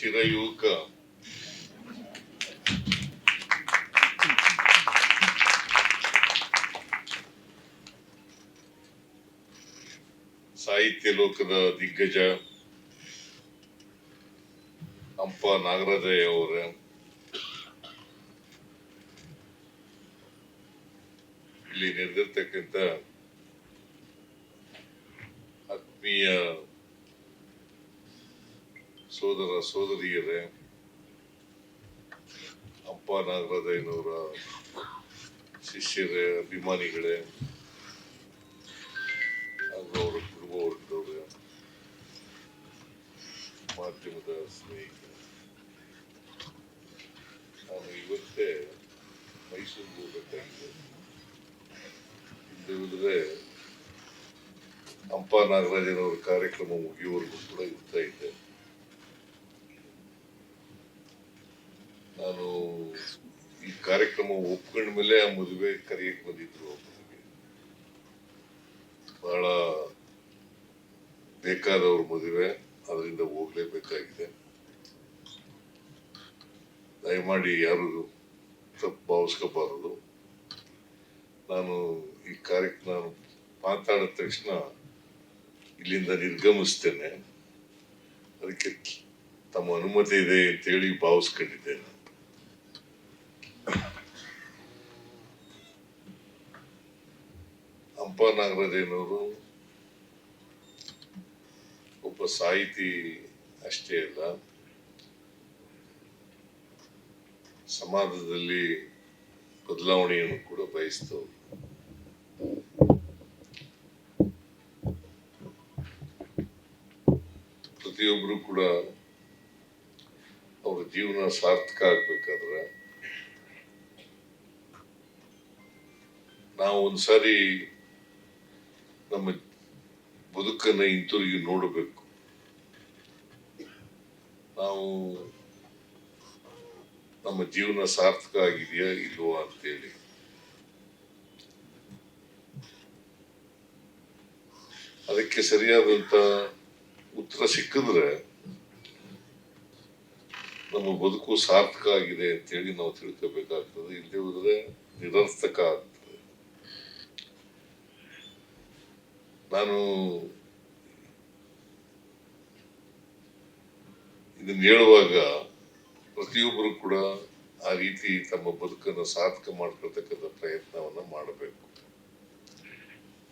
ಚಿರಯುವಕ ಸಾಹಿತ್ಯ ಲೋಕದ ದಿಗ್ಗಜ ಹಂಪ ನಾಗರಾಜಯ್ಯ ಅವರ ಇಲ್ಲಿ ನೆರೆದಿರ್ತಕ್ಕಂಥ ಆತ್ಮೀಯ ಸೋದರ ಸೋದರಿಯರೇ, ಅಪ್ಪ ನಾಗರಾಜಯ್ಯನವರ ಶಿಷ್ಯರೇ, ಅಭಿಮಾನಿಗಳೇ ಹಾಗೂ ಅವರ ಕುಟುಂಬ ವರ್ಗದವರೇ ಮಾಧ್ಯಮದ ಸ್ನೇಹಿತರು. ನಾನು ಇವತ್ತೇ ಮೈಸೂರಿಗೆ ಹೋಗಬೇಕಾಗಿದೆ. ಹಿಂದೆ ಉಳಿದ್ರೆ ಅಂಪ ನಾಗರಾಜನವರ ಕಾರ್ಯಕ್ರಮ ಮುಗಿಯುವವರೆಗೂ ಕೂಡ ಇರ್ತಾ ಇದ್ದೆ ನಾನು ಈ ಕಾರ್ಯಕ್ರಮ ಒಪ್ಕೊಂಡ ಮೇಲೆ ಆ ಮದುವೆ ಕರೆಯಕ್ಕೆ ಬಂದಿದ್ರು ಬಹಳ ಬಹಳ ಬೇಕಾದವ್ರ ಮದುವೆ, ಅದರಿಂದ ಹೋಗ್ಲೇಬೇಕಾಗಿದೆ. ದಯಮಾಡಿ ಯಾರು ತಪ್ಪು ಭಾವಿಸ್ಕೋಬಾರದು. ನಾನು ಈ ಕಾರ್ಯಕ್ರಮ ಮಾತಾಡಿದ ತಕ್ಷಣ ಇಲ್ಲಿಂದ ನಿರ್ಗಮಿಸ್ತೇನೆ. ಅದಕ್ಕೆ ತಮ್ಮ ಅನುಮತಿ ಇದೆ ಅಂತೇಳಿ ಭಾವಿಸ್ಕೊಂಡಿದ್ದೇನೆ. ನಾಗರಾಜನವರು ಒಬ್ಬ ಸಾಹಿತಿ ಅಷ್ಟೇ ಅಲ್ಲ. ಸಮಾಜದಲ್ಲಿ ಬದಲಾವಣೆಯನ್ನು ಕೂಡ ಬಯಸ್ತವ್ರು. ಪ್ರತಿಯೊಬ್ಬರು ಕೂಡ ಅವರ ಜೀವನ ಸಾರ್ಥಕ ಆಗ್ಬೇಕಾದ್ರೆ ನಾವು ಒಂದ್ಸಾರಿ ನಮ್ಮ ಬದುಕನ್ನು ಹಿಂತಿರುಗಿ ನೋಡಬೇಕು. ನಾವು ನಮ್ಮ ಜೀವನ ಸಾರ್ಥಕ ಆಗಿದೆಯಾ ಇಲ್ವಾ ಅಂತೇಳಿ. ಅದಕ್ಕೆ ಸರಿಯಾದಂತ ಉತ್ತರ ಸಿಕ್ಕಿದ್ರೆ ನಮ್ಮ ಬದುಕು ಸಾರ್ಥಕ ಆಗಿದೆ ಅಂತೇಳಿ ನಾವು ತಿಳ್ಕೋಬೇಕಾಗ್ತದೆ. ಇಲ್ಲಿ ಹೋದ್ರೆ ನಿರರ್ಥಕ ಆಗ್ತದೆ. ನಾನು ಇದನ್ನ ಹೇಳುವಾಗ ಪ್ರತಿಯೊಬ್ಬರು ಕೂಡ ಆ ರೀತಿ ತಮ್ಮ ಬದುಕನ್ನು ಸಾರ್ಥಕ ಮಾಡ್ಕೊಳ್ತಕ್ಕಂಥ ಪ್ರಯತ್ನವನ್ನ ಮಾಡಬೇಕು.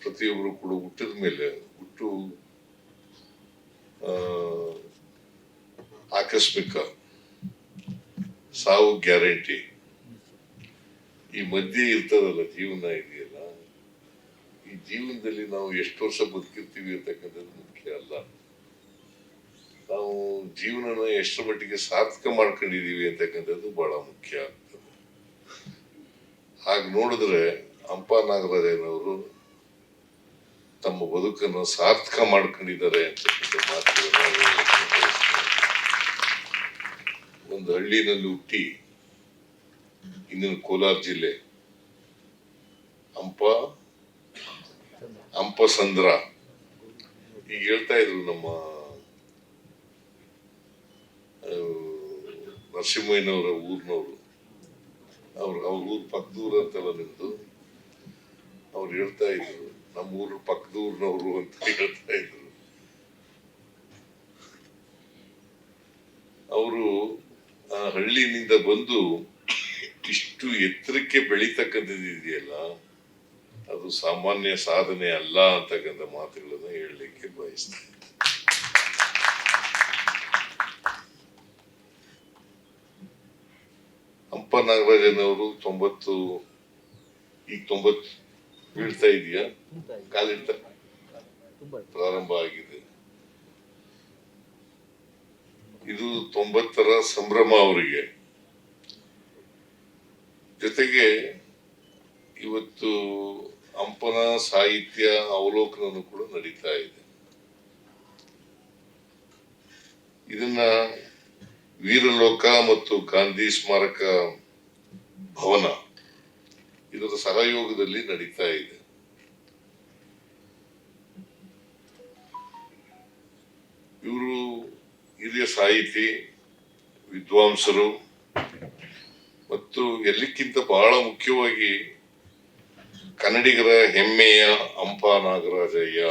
ಪ್ರತಿಯೊಬ್ಬರು ಕೂಡ ಹುಟ್ಟಿದ ಮೇಲೆ ಹುಟ್ಟು ಆಕಸ್ಮಿಕ ಸಾವು ಗ್ಯಾರಂಟಿ ಈ ಮಧ್ಯೆ ಇರ್ತದಲ್ಲ, ಜೀವನ ಇದೆಯಲ್ಲ. ಈ ಜೀವನದಲ್ಲಿ ನಾವು ಎಷ್ಟು ವರ್ಷ ಬದುಕಿರ್ತೀವಿ ಅಂತಕ್ಕಂಥದ್ದು ಮುಖ್ಯ ಅಲ್ಲ. ನಾವು ಜೀವನನ ಎಷ್ಟರ ಮಟ್ಟಿಗೆ ಸಾರ್ಥಕ ಮಾಡ್ಕೊಂಡಿದೀವಿ ಅಂತಕ್ಕಂಥದ್ದು ಬಹಳ ಮುಖ್ಯ ಆಗ್ತದೆ. ಹಾಗೆ ನೋಡಿದ್ರೆ ಹಂಪ ನಾಗರಾಜನವರು ತಮ್ಮ ಬದುಕನ್ನು ಸಾರ್ಥಕ ಮಾಡ್ಕೊಂಡಿದ್ದಾರೆ ಅಂತಕ್ಕಂಥ ಮಾತುಗಳನ್ನು ಒಂದು ಹಳ್ಳಿನಲ್ಲಿ ಹುಟ್ಟಿ ಇಂದಿನ ಕೋಲಾರ ಜಿಲ್ಲೆ ಹಂಪ ಹಂಪಸಂದ್ರ. ಈಗ ಹೇಳ್ತಾ ಇದ್ರು ನಮ್ಮ ನರಸಿಂಹಯ್ಯನವರ ಊರಿನವರು. ಅವ್ರ ಅವ್ರ ಊರು ಪಕ್ಕದೂರು ಅಂತಲ್ಲ ನಿಮ್ದು. ಅವ್ರು ಹೇಳ್ತಾ ಇದ್ರು, ನಮ್ಮ ಊರು ಪಕ್ಕದೂರ್ನವರು ಅಂತ ಹೇಳ್ತಾ ಇದ್ರು. ಅವರು ಆ ಹಳ್ಳಿನಿಂದ ಬಂದು ಇಷ್ಟು ಎತ್ತರಕ್ಕೆ ಬೆಳೀತಕ್ಕಂಥದ್ದು ಇದೆಯಲ್ಲ ಅದು ಸಾಮಾನ್ಯ ಸಾಧನೆ ಅಲ್ಲ ಅಂತಕ್ಕಂಥ ಮಾತುಗಳನ್ನ ಹೇಳಲಿಕ್ಕೆ ಬಯಸ್ತೇನೆ. ಹಂಪ ನಾಗರಾಜನವರು ತೊಂಬತ್ತು, ಈಗ ತೊಂಬತ್ತು ಬೀಳ್ತಾ ಇದೆಯಾ? ಕಾಲಿಡ್ತಾ ಪ್ರಾರಂಭ ಆಗಿದೆ. ಇದು ತೊಂಬತ್ತರ ಸಂಭ್ರಮ ಅವರಿಗೆ. ಜೊತೆಗೆ ಇವತ್ತು ಹಂಪನ ಸಾಹಿತ್ಯ ಅವಲೋಕನವನ್ನು ಕೂಡ ನಡೀತಾ ಇದೆ. ಇದನ್ನ ವೀರಲೋಕ ಮತ್ತು ಗಾಂಧಿ ಸ್ಮಾರಕ ಭವನ ಇದರ ಸಹಯೋಗದಲ್ಲಿ ನಡೀತಾ ಇದೆ. ಇವರು ಹಿರಿಯ ಸಾಹಿತಿ, ವಿದ್ವಾಂಸರು ಮತ್ತು ಎಲ್ಲಕ್ಕಿಂತ ಬಹಳ ಮುಖ್ಯವಾಗಿ ಕನ್ನಡಿಗರ ಹೆಮ್ಮೆಯ ಅಂಪ ನಾಗರಾಜಯ್ಯ.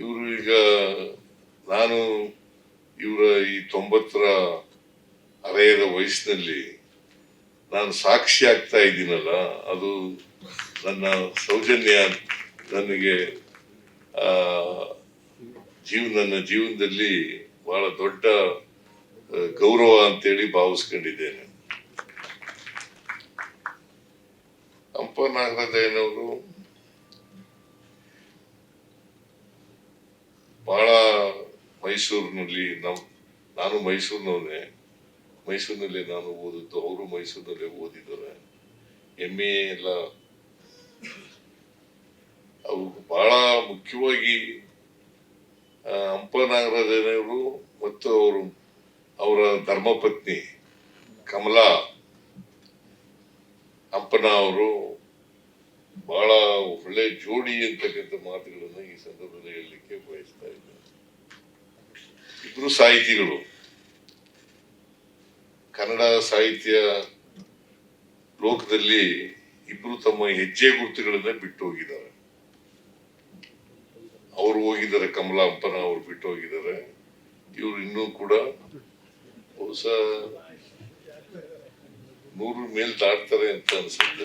ಇವರು ಈಗ ನಾನು ಇವರ ಈ ತೊಂಬತ್ತರ ಅರೆಯದ ವಯಸ್ಸಿನಲ್ಲಿ ನಾನು ಸಾಕ್ಷಿ ಆಗ್ತಾ ಇದ್ದೀನಲ್ಲ, ಅದು ನನ್ನ ಸೌಜನ್ಯ ನನಗೆ ಜೀವ ನನ್ನ ಜೀವನದಲ್ಲಿ ಬಹಳ ದೊಡ್ಡ ಗೌರವ ಅಂತೇಳಿ ಭಾವಿಸ್ಕೊಂಡಿದ್ದೇನೆ. ಹಂಪ ನಾಗರಾಜಯ್ಯನವರು ಬಹಳ ಮೈಸೂರಿನಲ್ಲಿ ನಮ್, ನಾನು ಮೈಸೂರಿನವನೇ. ಮೈಸೂರಿನಲ್ಲಿ ನಾನು ಓದಿದ್ದು, ಅವರು ಮೈಸೂರಿನಲ್ಲೇ ಓದಿದ್ದಾರೆ. ಎಂ ಎ ಎಲ್ಲ ಅವು ಬಹಳ ಮುಖ್ಯವಾಗಿ ಹಂಪ ನಾಗರಾಜನವರು ಮತ್ತು ಅವರು ಅವರ ಧರ್ಮಪತ್ನಿ ಕಮಲಾ ಹಂಪನ ಅವರು ಬಹಳ ಒಳ್ಳೆ ಜೋಡಿ ಅಂತಕ್ಕಂಥ ಮಾತುಗಳನ್ನ ಈ ಸಂದರ್ಭದಲ್ಲಿ ಹೇಳಲಿಕ್ಕೆ ಬಯಸ್ತಾ ಇದ್ದಾರೆ ಇಬ್ರು ಸಾಹಿತಿಗಳು, ಕನ್ನಡ ಸಾಹಿತ್ಯ ಲೋಕದಲ್ಲಿ ಇಬ್ರು ತಮ್ಮ ಹೆಜ್ಜೆ ಗುರುತುಗಳನ್ನ ಬಿಟ್ಟು ಹೋಗಿದ್ದಾರೆ. ಅವರು ಹೋಗಿದ್ದಾರೆ, ಕಮಲಾ ಹಂಪನ ಅವರು ಬಿಟ್ಟು ಹೋಗಿದ್ದಾರೆ. ಇವರು ಇನ್ನೂ ಕೂಡ ಬಹುಶಃ ನೂರು ಮೇಲ್ ದಾಟ್ತಾರೆ ಅಂತ ಅನ್ಸುತ್ತೆ.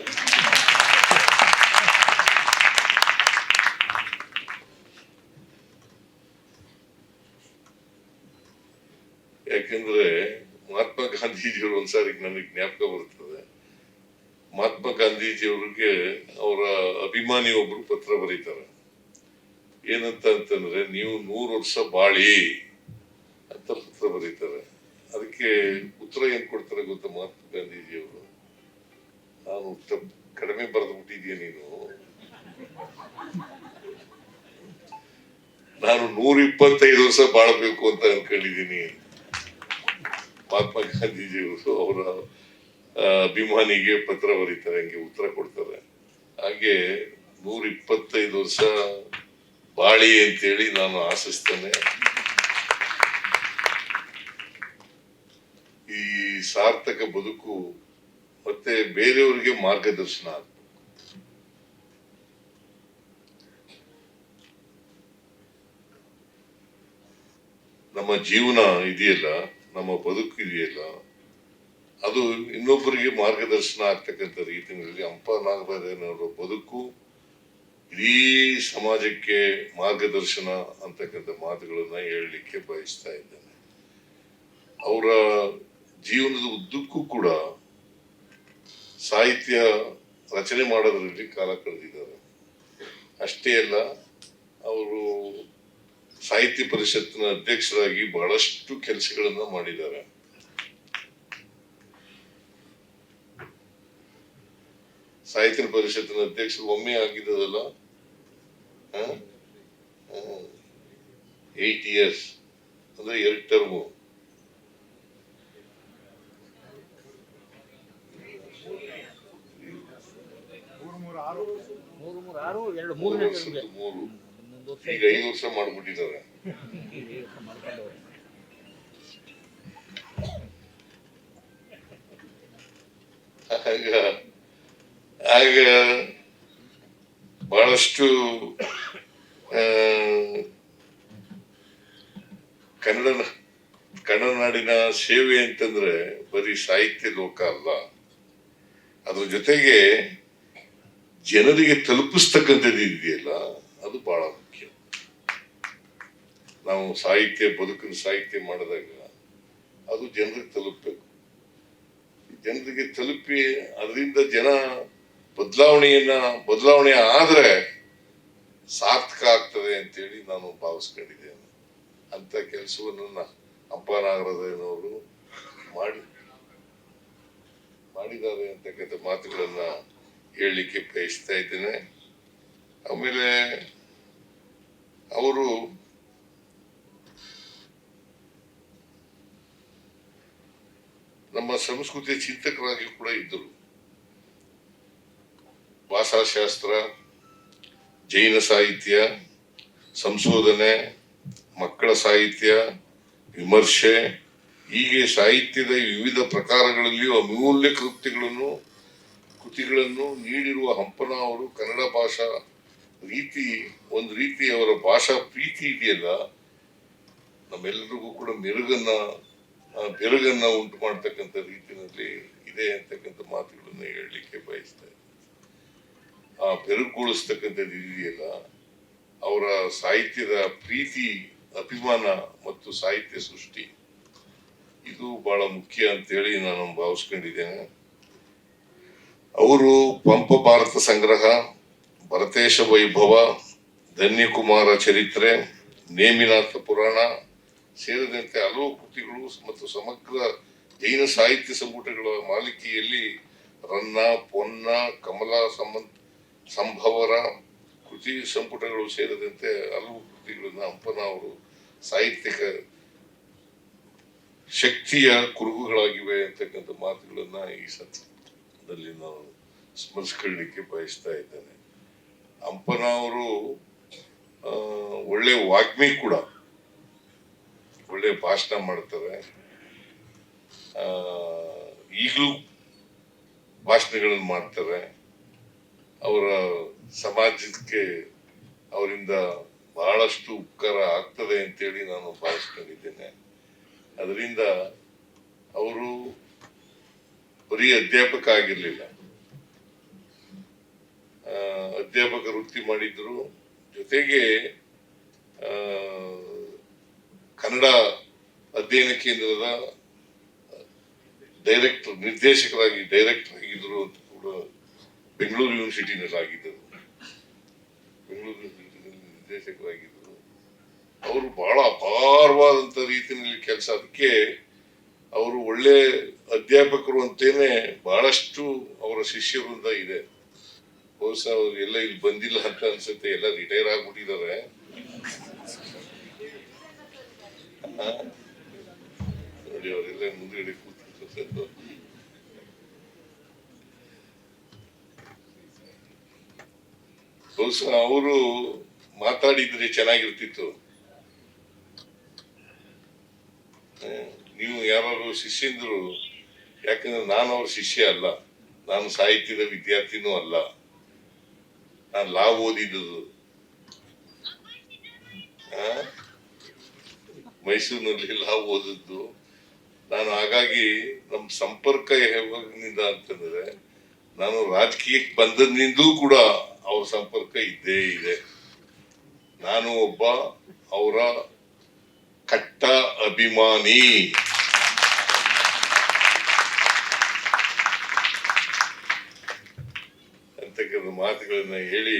ಯಾಕೆಂದ್ರೆ ಮಹಾತ್ಮ ಗಾಂಧೀಜಿಯವರು ಒಂದ್ಸಾರಿ ನನಗೆ ಜ್ಞಾಪಕ ಬರ್ತದೆ. ಮಹಾತ್ಮ ಗಾಂಧೀಜಿಯವ್ರಿಗೆ ಅವರ ಅಭಿಮಾನಿ ಒಬ್ರು ಪತ್ರ ಬರೀತಾರೆ. ಏನಂತ ಅಂತಂದ್ರೆ, ನೀವು ನೂರು ವರ್ಷ ಬಾಳಿ ಅಂತ ಪತ್ರ ಬರೀತಾರೆ. ಅದಕ್ಕೆ ಉತ್ತರ ಏನ್ ಕೊಡ್ತಾರೆ ಗೊತ್ತಾ ಮಹಾತ್ಮ ಗಾಂಧೀಜಿಯವರು? ನಾನು ಉತ್ತರ ಕಡಿಮೆ ಬರೆದು ಬಿಟ್ಟಿದೀಯ ನೀನು? ನಾನು ನೂರ ಇಪ್ಪತ್ತೈದು ವರ್ಷ ಬಾಳ್ಬೇಕು ಅಂತ ಅನ್ಕೊಂಡಿದ್ದೀನಿ ಮಹಾತ್ಮ ಗಾಂಧೀಜಿಯವರು ಅವರ ಅಭಿಮಾನಿಗೆ ಪತ್ರ ಬರೀತಾರೆ, ಹಂಗೆ ಉತ್ತರ ಕೊಡ್ತಾರೆ. ಹಾಗೆ ನೂರ ಇಪ್ಪತ್ತೈದು ವರ್ಷ ಬಾಳಿ ಅಂತೇಳಿ ನಾನು ಆಶಿಸ್ತೇನೆ ಈ ಸಾರ್ಥಕ ಬದುಕು ಮತ್ತೆ ಬೇರೆಯವರಿಗೆ ಮಾರ್ಗದರ್ಶನ ನಮ್ಮ ಜೀವನ ಇದೆಯಲ್ಲ, ನಮ್ಮ ಬದುಕು ಇದೆಯಲ್ಲ, ಅದು ಇನ್ನೊಬ್ಬರಿಗೆ ಮಾರ್ಗದರ್ಶನ ಆಗ್ತಕ್ಕಂಥ ರೀತಿಯಲ್ಲಿ ಹಂಪ ನಾಗರಾಜನವರ ಬದುಕು ಇಡೀ ಸಮಾಜಕ್ಕೆ ಮಾರ್ಗದರ್ಶನ ಅಂತಕ್ಕಂಥ ಮಾತುಗಳನ್ನ ಹೇಳಲಿಕ್ಕೆ ಬಯಸ್ತಾ ಇದ್ದೇನೆ. ಅವರ ಜೀವನದ ಉದ್ದಕ್ಕೂ ಕೂಡ ಸಾಹಿತ್ಯ ರಚನೆ ಮಾಡೋದ್ರಲ್ಲಿ ಕಾಲ ಕಳೆದಿದ್ದಾರೆ. ಅಷ್ಟೇ ಅಲ್ಲ, ಅವರು ಸಾಹಿತ್ಯ ಪರಿಷತ್ತಿನ ಅಧ್ಯಕ್ಷರಾಗಿ ಬಹಳಷ್ಟು ಕೆಲಸಗಳನ್ನ ಮಾಡಿದ್ದಾರೆ. ಸಾಹಿತ್ಯ ಪರಿಷತ್ತಿನ ಅಧ್ಯಕ್ಷರು ಒಮ್ಮೆ ಆಗಿದ್ದದಲ್ಲ ಏಟ್ ಇಯರ್ಸ್ ಅಂದ್ರೆ ಎರಡು ಟರ್ಮು ಮೂರು ಮೂರು ಆರು ಎರಡು ಮೂರು ಮೂರು ಈಗ ಐದು ವರ್ಷ ಮಾಡ್ಬಿಟ್ಟಿದ್ದಾರೆ. ಆಗ ಆಗ ಬಹಳಷ್ಟು ಕನ್ನಡ ಕನ್ನಡ ನಾಡಿನ ಸೇವೆ ಅಂತಂದ್ರೆ ಬರೀ ಸಾಹಿತ್ಯ ಲೋಕ ಅಲ್ಲ. ಅದ್ರ ಜೊತೆಗೆ ಜನರಿಗೆ ತಲುಪಿಸ್ತಕ್ಕಂಥದ್ದು ಇದೆಯಲ್ಲ, ಅದು ಬಹಳ ಮುಖ್ಯ. ನಾವು ಸಾಹಿತ್ಯ, ಬದುಕಿನ ಸಾಹಿತ್ಯ ಮಾಡಿದಾಗ ಅದು ಜನರಿಗೆ ತಲುಪಬೇಕು. ಜನರಿಗೆ ತಲುಪಿ ಅದರಿಂದ ಜನ ಬದಲಾವಣೆಯನ್ನ, ಬದಲಾವಣೆ ಆದ್ರೆ ಸಾರ್ಥಕ ಆಗ್ತದೆ ಅಂತೇಳಿ ನಾನು ಭಾವಿಸ್ಕೊಂಡಿದ್ದೇನೆ. ಅಂತ ಕೆಲಸವನ್ನು ನ- ಅಪ್ಪ ನಾಗರಾಜನವರು ಮಾಡಿ, ಮಾಡಿದ್ದಾರೆ ಅಂತಕ್ಕಂಥ ಮಾತುಗಳನ್ನ ಹೇಳಲಿಕ್ಕೆ ಬಯಸ್ತಾ ಇದ್ದೇನೆ. ಆಮೇಲೆ ಅವರು ನಮ್ಮ ಸಂಸ್ಕೃತಿಯ ಚಿಂತಕರಾಗಿ ಕೂಡ ಇದ್ದರು. ಭಾಷಾಶಾಸ್ತ್ರ, ಜೈನ ಸಾಹಿತ್ಯ, ಸಂಶೋಧನೆ, ಮಕ್ಕಳ ಸಾಹಿತ್ಯ, ವಿಮರ್ಶೆ, ಹೀಗೆ ಸಾಹಿತ್ಯದ ವಿವಿಧ ಪ್ರಕಾರಗಳಲ್ಲಿಯೂ ಅಮೂಲ್ಯ ಕೃತಿಗಳನ್ನು ಕೃತಿಗಳನ್ನು ನೀಡಿರುವ ಹಂಪನ ಅವರು ಕನ್ನಡ ಭಾಷಾ ರೀತಿ, ಒಂದು ರೀತಿ ಅವರ ಭಾಷಾ ಪ್ರೀತಿ ಇದೆಯಲ್ಲ? ನಮ್ಮೆಲ್ಲರಿಗೂ ಕೂಡ ಮೆರುಗನ್ನ ಬೆರಗನ್ನ ಉಂಟು ಮಾಡ್ತಕ್ಕಂಥ ರೀತಿಯಲ್ಲಿ ಇದೆ ಅಂತಕ್ಕಂಥ ಮಾತುಗಳನ್ನು ಹೇಳಲಿಕ್ಕೆ ಬಯಸ್ತಾ ಆ ಬೆರಗುಗೊಳಿಸ್ತಕ್ಕಂಥದ್ದು ಇದೆಯಲ್ಲ, ಅವರ ಸಾಹಿತ್ಯದ ಪ್ರೀತಿ, ಅಭಿಮಾನ ಮತ್ತು ಸಾಹಿತ್ಯ ಸೃಷ್ಟಿ. ಇದು ಬಹಳ ಮುಖ್ಯ ಅಂತೇಳಿ ನಾನು ಭಾವಿಸ್ಕೊಂಡಿದ್ದೇನೆ. ಅವರು ಪಂಪ ಭಾರತ ಸಂಗ್ರಹ, ಭರತೇಶ ವೈಭವ, ಧನ್ಯಕುಮಾರ ಚರಿತ್ರೆ, ನೇಮಿನಾಥ ಪುರಾಣ ಸೇರಿದಂತೆ ಹಲವು ಕೃತಿಗಳು ಮತ್ತು ಸಮಗ್ರ ಜೈನ ಸಾಹಿತ್ಯ ಸಂಪುಟಗಳ ಮಾಲಿಕೆಯಲ್ಲಿ ರನ್ನ, ಪೊನ್ನ, ಕಮಲ ಸಂಭವರ ಕೃತಿ ಸಂಪುಟಗಳು ಸೇರಿದಂತೆ ಹಲವು ಕೃತಿಗಳನ್ನು ಹಂಪನ ಅವರು ಸಾಹಿತ್ಯಿಕ ಶಕ್ತಿಯ ಕುರುಹುಗಳಾಗಿವೆ ಅಂತಕ್ಕಂಥ ಮಾತುಗಳನ್ನ ಈ ಸಂದರ್ಭದಲ್ಲಿ ನಾನು ಸ್ಮರಿಸ್ಕೊಳ್ಳಿಕ್ಕೆ ಬಯಸ್ತಾ ಇದ್ದೇನೆ. ಅಂಪನ ಅವರು ಒಳ್ಳೆ ವಾಗ್ಮಿ ಕೂಡ ಒಳ್ಳೆ ಭಾಷಣ ಮಾಡ್ತಾರೆ. ಈಗಲೂ ಭಾಷಣಗಳನ್ನು ಮಾಡ್ತಾರೆ. ಅವರ ಸಮಾಜಕ್ಕೆ ಅವರಿಂದ ಬಹಳಷ್ಟು ಉಪಕಾರ ಆಗ್ತದೆ ಅಂತೇಳಿ ನಾನು ಭಾವಿಸ್ಕೊಂಡಿದ್ದೇನೆ. ಅದರಿಂದ ಅವರು ಬರೀ ಅಧ್ಯಾಪಕ ಆಗಿರ್ಲಿಲ್ಲ. ಅಧ್ಯಾಪಕ ವೃತ್ತಿ ಮಾಡಿದ್ರು. ಜೊತೆಗೆ ಕನ್ನಡ ಅಧ್ಯಯನ ಕೇಂದ್ರದ ಡೈರೆಕ್ಟರ್, ನಿರ್ದೇಶಕರಾಗಿ ಡೈರೆಕ್ಟರ್ ಆಗಿದ್ರು ಅಂತ ಕೂಡ ಬೆಂಗಳೂರು ಯೂನಿವರ್ಸಿಟಿನಲ್ಲಿ ಆಗಿದ್ದರು. ಬೆಂಗಳೂರು ಯೂನಿವರ್ಸಿಟಿನಲ್ಲಿ ನಿರ್ದೇಶಕರಾಗಿದ್ದರು. ಅವರು ಬಹಳ ಅಪಾರವಾದಂತ ರೀತಿಯಲ್ಲಿ ಕೆಲಸ. ಅದಕ್ಕೆ ಅವರು ಒಳ್ಳೆ ಅಧ್ಯಾಪಕರು ಅಂತೇನೆ ಬಹಳಷ್ಟು ಅವರ ಶಿಷ್ಯವೃಂದ ಇದೆ. ಬಹುಶಃ ಅವ್ರು ಎಲ್ಲ ಇಲ್ಲಿ ಬಂದಿಲ್ಲ ಅಂತ ಅನ್ಸುತ್ತೆ, ಎಲ್ಲ ರಿಟೈರ್ ಆಗ್ಬಿಟ್ಟಿದ್ದಾರೆ? ನೋಡಿ, ಅವರೆಲ್ಲ ಮುಂದೆ ಕೂತಿರ್ತಾರೆ ಬಹುಶಃ ಅವರು ಮಾತಾಡಿದ್ರೆ ಚೆನ್ನಾಗಿರ್ತಿತ್ತು. ನೀವು ಯಾರು ಶಿಷ್ಯಂದ್ರು, ಯಾಕಂದ್ರೆ ನಾನು ಅವ್ರ ಶಿಷ್ಯ ಅಲ್ಲ. ನಾನು ಸಾಹಿತ್ಯದ ವಿದ್ಯಾರ್ಥಿನೂ ಅಲ್ಲ. ನಾನು ಲಾ ಓದಿದ್ದು ಮೈಸೂರಿನಲ್ಲಿ ಲಾ ಓದಿದ್ದು. ನಾನು ಹಾಗಾಗಿ ನಮ್ಮ ಸಂಪರ್ಕ ಯಾವಾಗಿನಿಂದ ಅಂತಂದ್ರೆ, ನಾನು ರಾಜಕೀಯಕ್ಕೆ ಬಂದದ್ನಿಂದೂ ಕೂಡ ಅವ್ರ ಸಂಪರ್ಕ ಇದ್ದೇ ಇದೆ. ನಾನು ಒಬ್ಬ, ಅವರ ಕಟ್ಟ ಅಭಿಮಾನಿ. ಅಂತಕ್ಕಂಥ ಮಾತುಗಳನ್ನ ಹೇಳಿ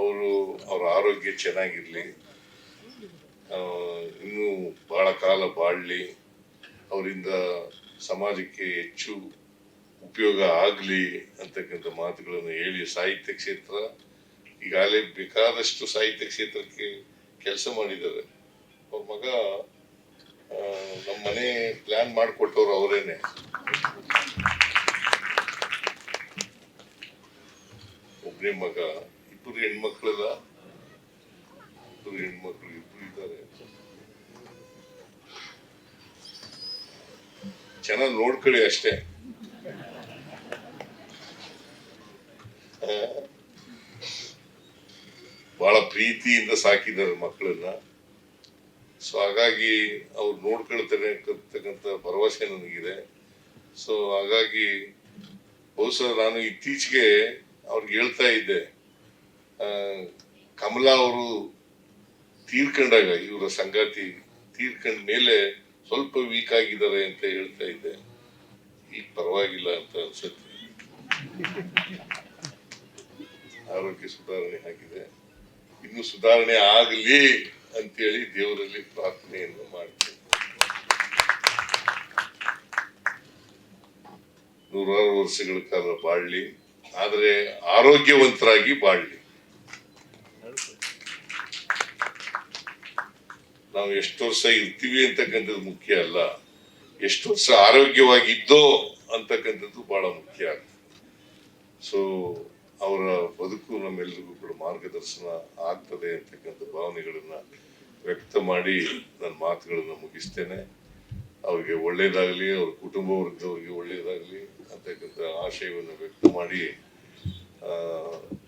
ಅವರು ಅವರ ಆರೋಗ್ಯ ಚೆನ್ನಾಗಿರ್ಲಿ. ಇನ್ನೂ ಬಹಳ ಕಾಲ ಬಾಳ್ಲಿ. ಅವರಿಂದ ಸಮಾಜಕ್ಕೆ ಹೆಚ್ಚು ಉಪಯೋಗ ಆಗಲಿ ಅಂತಕ್ಕಂಥ ಮಾತುಗಳನ್ನು ಹೇಳಿ ಸಾಹಿತ್ಯ ಕ್ಷೇತ್ರ ಈಗಾಗಲೇ ಬೇಕಾದಷ್ಟು ಸಾಹಿತ್ಯ ಕ್ಷೇತ್ರಕ್ಕೆ ಕೆಲಸ ಮಾಡಿದ್ದಾರೆ. ಅವ್ರ ಮಗ ನಮ್ಮನೆ ನಮ್ಮ ಮನೆ ಪ್ಲಾನ್ ಮಾಡಿಕೊಟ್ಟವ್ರು ಅವರೇನೆ. ಒಬ್ಬನೇ ಮಗ, ಇಬ್ಬರು ಹೆಣ್ಮಕ್ಳಲ್ಲ. ಇಬ್ಬರು ಹೆಣ್ಮಕ್ಳು ಇಬ್ರು ಇದ್ದಾರೆ. ಚೆನ್ನಾಗಿ ನೋಡ್ಕೊಳ್ಳಿ ಅಷ್ಟೇ. ಬಹಳ ಪ್ರೀತಿಯಿಂದ ಸಾಕಿದ್ದಾರೆ ಮಕ್ಕಳನ್ನ. ಸೊ ಹಾಗಾಗಿ ಅವ್ರು ನೋಡ್ಕೊಳ್ತಾರೆ ಅಂತಕ್ಕಂಥ ಭರವಸೆ ನನಗಿದೆ. ಸೊ ಹಾಗಾಗಿ ಬಹುಶಃ ನಾನು ಇತ್ತೀಚೆಗೆ ಅವ್ರಿಗೆ ಹೇಳ್ತಾ ಇದ್ದೆ. ಕಮಲಾ ಅವರು ತೀರ್ಕೊಂಡಾಗ, ಇವರ ಸಂಗಾತಿ ತೀರ್ಕೊಂಡ ಮೇಲೆ ಸ್ವಲ್ಪ ವೀಕ್ ಆಗಿದ್ದಾರೆ ಅಂತ ಹೇಳ್ತಾ ಇದ್ದೆ. ಈಗ ಪರವಾಗಿಲ್ಲ ಅಂತ ಅನ್ಸುತ್ತೆ. ಆರೋಗ್ಯ ಸುಧಾರಣೆ ಆಗಿದೆ. ಇನ್ನು ಸುಧಾರಣೆ ಆಗಲಿ. ಅಂತೇಳಿ ದೇವರಲ್ಲಿ ಪ್ರಾರ್ಥನೆಯನ್ನು ಮಾಡ್ತೇವೆ. ನೂರಾರು ವರ್ಷಗಳ ಕಾಲ ಬಾಳ್ಲಿ, ಆದರೆ ಆರೋಗ್ಯವಂತರಾಗಿ ಬಾಳ್ಲಿ. ನಾವು ಎಷ್ಟು ವರ್ಷ ಇರ್ತೀವಿ ಅಂತಕ್ಕಂಥದ್ದು ಮುಖ್ಯ ಅಲ್ಲ. ಎಷ್ಟು ವರ್ಷ ಆರೋಗ್ಯವಾಗಿದ್ದೋ ಅಂತಕ್ಕಂಥದ್ದು ಬಹಳ ಮುಖ್ಯ ಆಗ್ತದೆ. ಸೊ ಅವರ ಬದುಕು ನಮ್ಮೆಲ್ಲರಿಗೂ ಕೂಡ ಮಾರ್ಗದರ್ಶನ ಆಗ್ತದೆ ಅಂತಕ್ಕಂಥ ಭಾವನೆಗಳನ್ನ ವ್ಯಕ್ತ ಮಾಡಿ ನನ್ನ ಮಾತುಗಳನ್ನು ಮುಗಿಸ್ತೇನೆ. ಅವ್ರಿಗೆ ಒಳ್ಳೆಯದಾಗಲಿ ಅವ್ರ ಕುಟುಂಬ ವರ್ಗದವ್ರಿಗೆ ಒಳ್ಳೇದಾಗಲಿ ಅಂತಕ್ಕಂಥ ಆಶಯವನ್ನು ವ್ಯಕ್ತ ಮಾಡಿ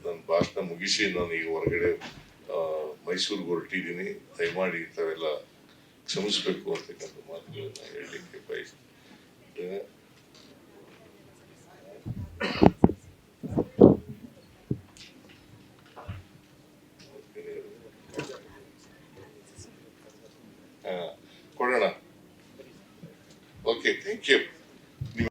ನನ್ನ ಭಾಷಣ ಮುಗಿಸಿ ನಾನು ಈಗ ಹೊರಗಡೆ ಮೈಸೂರಿಗೆ ಹೊರಟಿದ್ದೀನಿ. ದಯಮಾಡಿ ಇಂಥವೆಲ್ಲ ಕ್ಷಮಿಸಬೇಕು ಅಂತಕ್ಕಂಥ ಮಾತುಗಳನ್ನು ಹೇಳಲಿಕ್ಕೆ ಬಯಸ್ತೇನೆ.